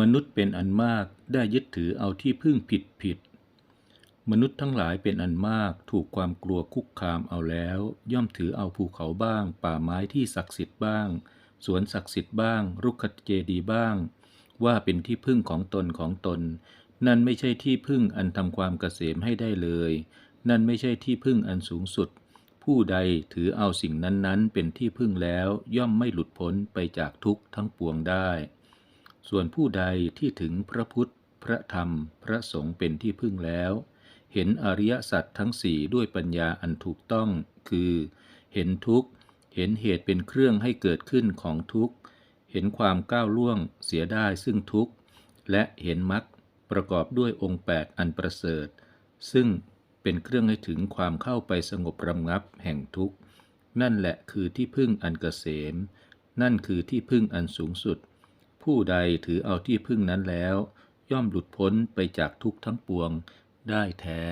มนุษย์เป็นอันมากได้ยึดถือเอาที่พึ่งผิดผิด มนุษย์ทั้งหลายเป็นอันมากถูกความกลัวคุกคามเอาแล้ว ย่อมถือเอาภูเขาบ้าง ป่าไม้ที่ศักดิ์สิทธิ์บ้าง สวนศักดิ์สิทธิ์บ้าง รุกขเจดีบ้าง ว่าเป็นที่พึ่งของตนของตน นั่นไม่ใช่ที่พึ่งอันทำความเกษมให้ได้เลย นั่นไม่ใช่ที่พึ่งอันสูงสุด ผู้ใดถือเอาสิ่งนั้นๆ เป็นที่พึ่งแล้วย่อมไม่หลุดพ้นไปจากทุกข์ทั้งปวงได้ ส่วนผู้ใดที่ถึงพระพุทธ พระธรรม พระสงฆ์เป็นที่พึ่งแล้ว เห็นอริยสัจทั้งสี่ด้วยปัญญาอันถูกต้อง คือ เห็นทุกข์ เห็นเหตุเป็นเครื่องให้เกิดขึ้นของทุกข์ เห็นความก้าวล่วงเสียได้ซึ่งทุกข์ และเห็นมรรคประกอบด้วยองค์แปดอันประเสริฐ ซึ่งเป็นเครื่องให้ถึงความเข้าไปสงบระงับแห่งทุกข์ นั่นแหละคือที่พึ่งอันเกษม นั่นคือที่พึ่งอันสูงสุด ผู้ใดถือเอาที่พึ่งนั้นแล้ว ย่อมหลุดพ้นไปจากทุกข์ทั้งปวงได้แท้